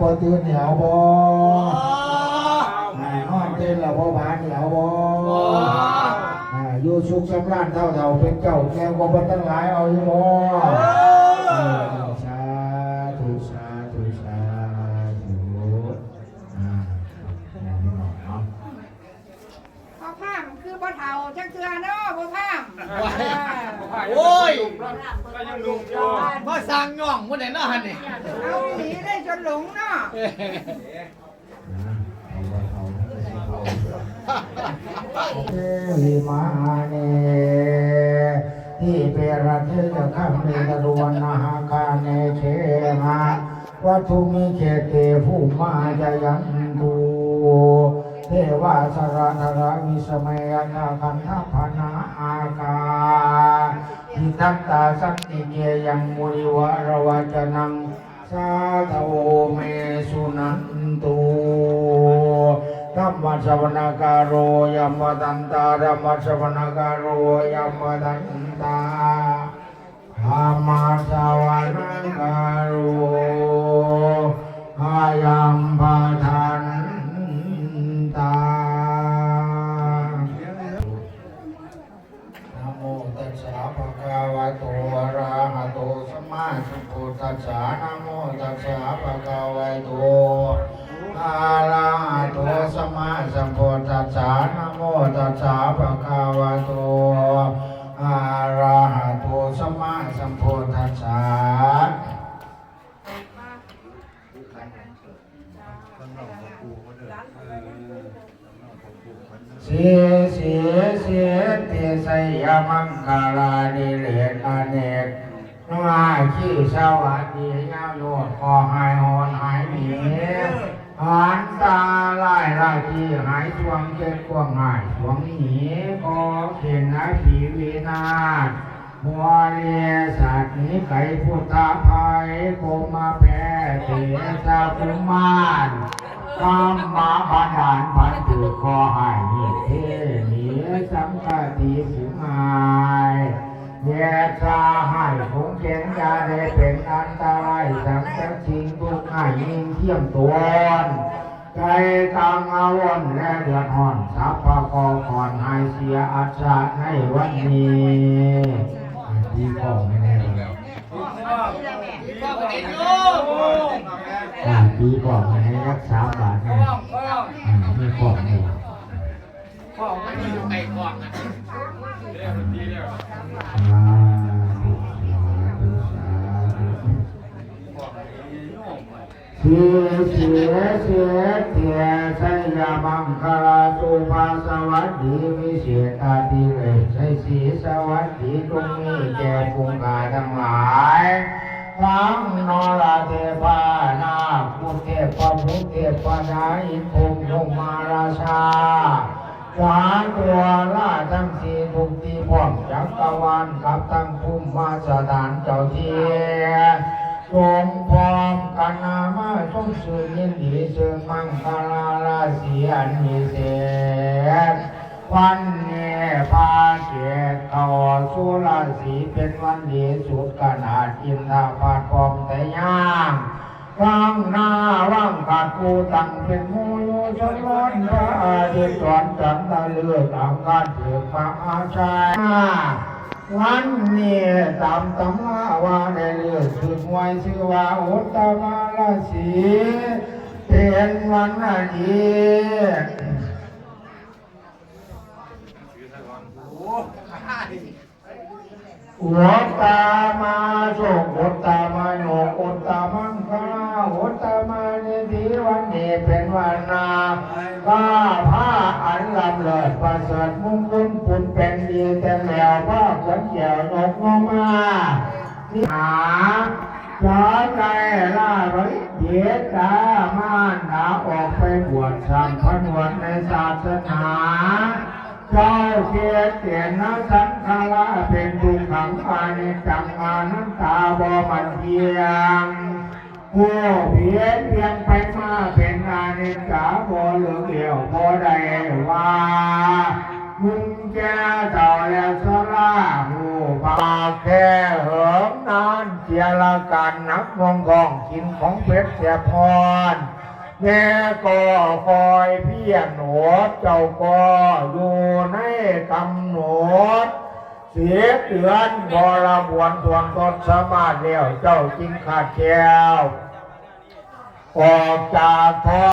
พอตื่นเหนียวบ่อ่านอนเต้นแล้วบ่บานเหนียวบ่อ่าอยู่สุขสำราญเท่าเท่าเป็นเจ้าแก้วบ่บ่ตั้งหลายเอาอยู่บ่เออสาธุสาธุสาธุอ่าอย่างนี้หน่อยเนาะพ่อพามคือบ่เฒ่าจักเทื่อเนาะพ่อพามโอ้ยก็ยังลุกอยู่มาสร้างย่องบ่ได้เนาะหั่นนี่เอาหนีได้จน หลงเนาะเทวิมาเนที่เปรตเทจะข้ามเมตรวันนาหาคาเนเชมาวัตถุมิเขเตผู้มาจะยันตูเทวาสระธระวิสมัยนาคันธพนาอากาทิทัตตาสันติเกยังมุริวะระวจนังาธโเมสุนันตุธรรมสวนาการโรยัมมตันตาธรรมสวนาการโรยัมมตันตาธรรมสวนาการ สัมมาสัมพุทธัสสะเสียเสียเสียเตสยมังคลานิเรศอเนกนาขี้สวัสดียาโยดคอหายหอนหายหนีหันตาไล่ไล่ที่หายช่วงเจ็ดกวงหายช่วงหนีก็เข็นนาผีวินาศ มัวเรียสัตนี้ไก่พุทธาภัยโกมาแพ้เถสาคุมานกามมาพันดานพันถือคอหายเทเหนียสังกติผูงายแยชาให้คงเจนยาได้เป็นอันตรายสังกัชิงทุกข์ให้ยิ่งเที่ยมตัวใจตังอาวนและเดือดร้อนสัพพะกอก่อนให้เสียอัศะในวันนี้ ดีก็ไม่แน่แล้วพ่อก็ได้อยู่อ่าดีก็ไม่ให้รักษาบาทนะพ่อพ่ออ่าไม่ขอไม่พ่อมันอยู่ไกลกว่ากันเรียกดีแล้ว ทีเสียเสียเทียสยามังคลาตุภาสวัสดีวิเศษอาทิเลยใช้สีสวัสดีตรงนี้แก่ภูมิกาทั้งหลายทั้งนราเทพานาคุเทพพุทเทพนาอินทงยมมาราชา อมกันนามาทรงสื่อยินดีเชิญมังคลาราศีอันมีเศษวันเนี้พาเกตเขาสุราศีเป็นวันดีสุดขนาดอินทาพาดพร้อมแต่ย่างว่างหน้าว่างกาดกูตั้งเป็นมูโยชนร้อนพระอาทิตย์สอนจันทร์เลือกตางการเถือพระอาชัย วันนี้ตามตำราว่าได้เลือกสุดมวยชื่อว่าอุตตมาราศีเป็นวันดีอุตตมาโชคอุตตมาโยกอุตตมังคาอุตตมาเนติวันนี้เป็นวันนาข้าพระ อันลำเลิศประเสริฐมุ่งคุณคุณเป็นดีแต่แล้วว่าขวัญเกี่ยวนกงมาที่หาจ้อใจล่าบริเดียตามานดาออกไปบวชสางพนวดในศาสนาเจ้าเกียรติเกียนะสังฆราเป็นทุกขังปานิจังอานันตาบอมันเพียง ผู้เพียรเพียงไปมาเป็นอานิจจาบอเหลืองเหลียวบอใดว่ามึงแก่เจ้าและสลาหูปากแค่เหิมนานเจียละกันนักมองกองกินของเพชรเสียพรแม่ก็คอยเพียรหนวดเจ้าก็อยู่ในกำหนดเสียเตือนบรบวนทวนตนสมาธิแล้วเจ้าจริงขาดแก้ว ออกจากท้อง